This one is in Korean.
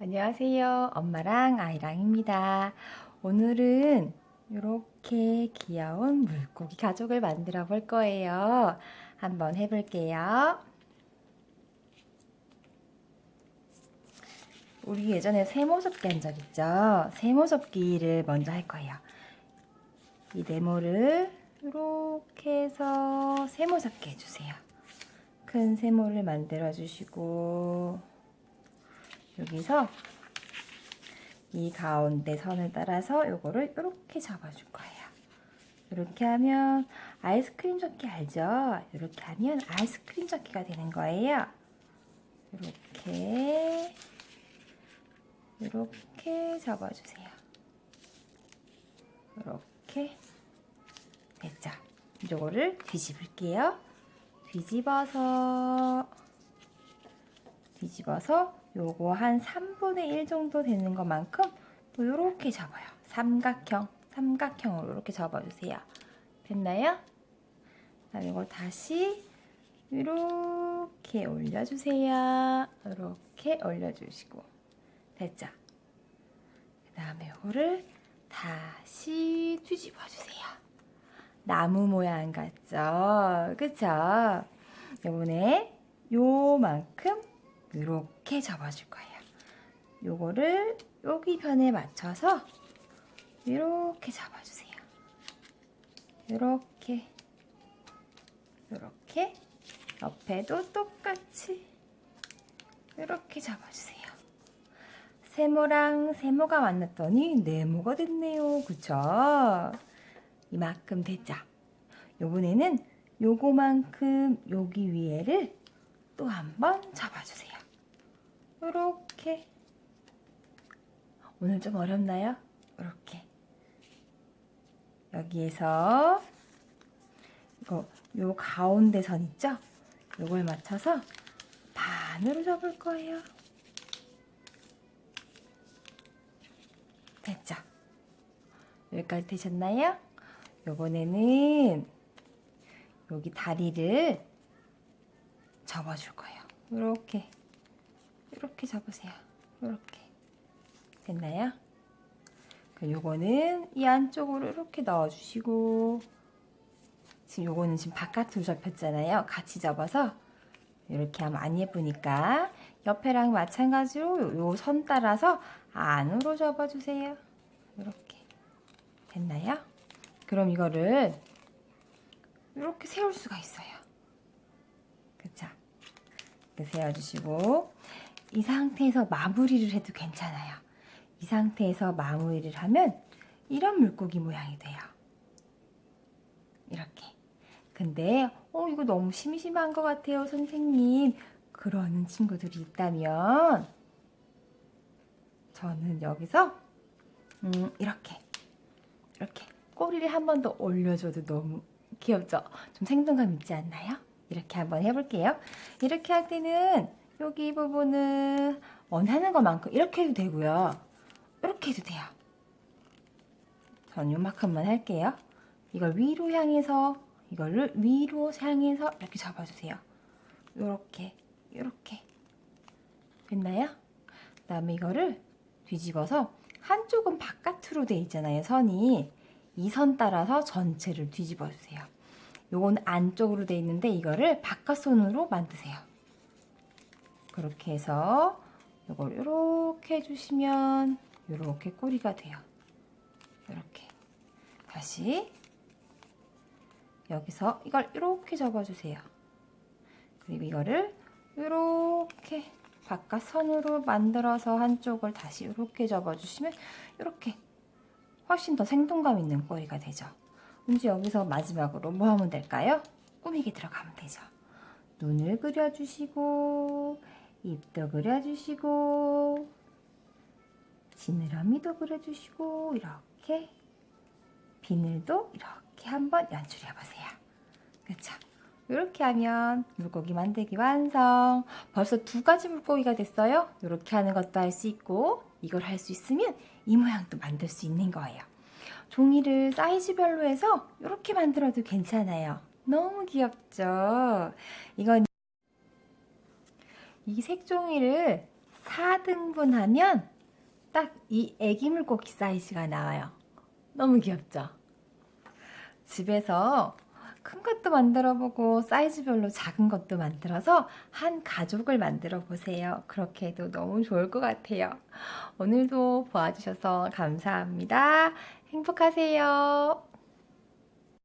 안녕하세요. 엄마랑 아이랑입니다. 오늘은 이렇게 귀여운 물고기 가족을 만들어 볼 거예요. 한번 해볼게요. 우리 예전에 세모sob기 한 적 있죠? 세모sob기를 먼저 할 거예요. 이 네모를 이렇게 해서 세모sob기 해주세요. 큰 세모를 만들어 주시고 여기서 이 가운데 선을 따라서 요거를 이렇게 잡아줄 거예요. 이렇게 하면 아이스크림 접기 알죠? 이렇게 하면 아이스크림 접기가 되는 거예요. 이렇게 이렇게 잡아주세요. 이렇게 됐죠? 요거를 뒤집을게요. 뒤집어서 뒤집어서 요거 한 3분의 1 정도 되는 것만큼 또 요렇게 접어요. 삼각형, 삼각형으로 이렇게 접어주세요. 됐나요? 그다음에 이걸 다시 이렇게 올려주세요. 이렇게 올려주시고 됐죠? 그 다음에 이거를 다시 뒤집어 주세요. 나무 모양 같죠? 그쵸? 요번에 요만큼 이렇게 접어줄 거예요. 요거를 여기 편에 맞춰서 이렇게 잡아주세요. 이렇게 이렇게 옆에도 똑같이 이렇게 잡아주세요. 세모랑 세모가 만났더니 네모가 됐네요. 그쵸? 이만큼 됐죠? 요번에는 요거만큼 여기 위에를 또 한 번 잡아주세요. 이렇게 오늘 좀 어렵나요? 이렇게 여기에서 이거 요 가운데 선 있죠? 요걸 맞춰서 반으로 접을 거예요. 됐죠? 여기까지 되셨나요? 요번에는 여기 다리를 접어줄 거예요. 이렇게 이렇게 접으세요. 이렇게 됐나요? 요거는 이 안쪽으로 이렇게 넣어주시고 지금 요거는 지금 바깥으로 접혔잖아요. 같이 접어서 이렇게 하면 안 예쁘니까 옆에랑 마찬가지로 요 선 따라서 안으로 접어주세요. 이렇게 됐나요? 그럼 이거를 이렇게 세울 수가 있어요. 그쵸? 이렇게 세워주시고 이 상태에서 마무리를 해도 괜찮아요. 이 상태에서 마무리를 하면 이런 물고기 모양이 돼요. 이렇게. 근데 어 이거 너무 심심한 것 같아요, 선생님. 그러는 친구들이 있다면 저는 여기서 음, 이렇게 이렇게 꼬리를 한 번 더 올려줘도 너무 귀엽죠? 좀 생동감 있지 않나요? 이렇게 한번 해볼게요. 이렇게 할 때는 여기 부분은 원하는 것만큼 이렇게 해도 되고요. 이렇게 해도 돼요. 전 요만큼만 할게요. 이걸 위로 향해서 이거를 위로 향해서 이렇게 잡아주세요. 요렇게 요렇게 됐나요? 그 다음에 이거를 뒤집어서 한쪽은 바깥으로 돼 있잖아요. 선이 이 선 따라서 전체를 뒤집어 주세요. 요건 안쪽으로 돼 있는데 이거를 바깥손으로 만드세요. 그렇게 해서 이걸 이렇게 해주시면 이렇게 꼬리가 돼요. 이렇게 다시 여기서 이걸 이렇게 접어주세요. 그리고 이거를 이렇게 바깥 선으로 만들어서 한쪽을 다시 이렇게 접어주시면 이렇게 훨씬 더 생동감 있는 꼬리가 되죠. 이제 여기서 마지막으로 뭐 하면 될까요? 꾸미기 들어가면 되죠. 눈을 그려주시고 입도 그려주시고 지느러미도 그려주시고 이렇게 비늘도 이렇게 한번 연출해 보세요. 그렇죠? 이렇게 하면 물고기 만들기 완성. 벌써 두 가지 물고기가 됐어요. 이렇게 하는 것도 할 수 있고 이걸 할 수 있으면 이 모양도 만들 수 있는 거예요. 종이를 사이즈별로 해서 이렇게 만들어도 괜찮아요. 너무 귀엽죠? 이건 이 색종이를 4등분 하면 딱 이 애기 물고기 사이즈가 나와요. 너무 귀엽죠? 집에서 큰 것도 만들어 보고 사이즈별로 작은 것도 만들어서 한 가족을 만들어 보세요. 그렇게 해도 너무 좋을 것 같아요. 오늘도 봐주셔서 감사합니다. 행복하세요.